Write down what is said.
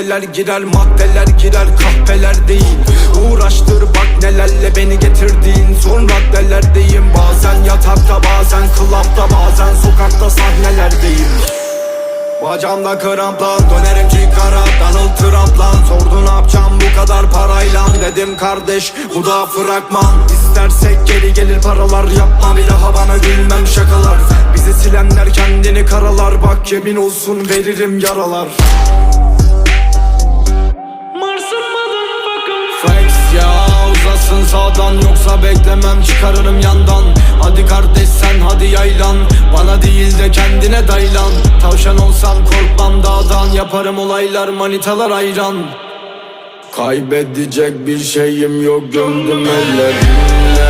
Sahteler girer maddeler girer kahpeler değil. Uğraştır bak nelerle beni getirdiğin. Son raddelerdeyim Bazen yatakta bazen klapta bazen sokakta sahnelerdeyim. Bacağımda kramplan dönerim çıkara Donald Trump lan. Sordu ne yapacağım bu kadar parayla Dedim kardeş bu da fragman. İstersek geri gelir paralar Yapma bir daha bana gülmem şakalar. Bizi silenler kendini karalar Bak yemin olsun veririm yaralar sağdan Yoksa beklemem çıkarırım yandan. Hadi kardeş sen hadi yaylan. Bana değil de kendine daylan. Tavşan olsam korkmam dağdan Yaparım olaylar manitalar ayran. Kaybedecek bir şeyim yok gömdüm ellerimle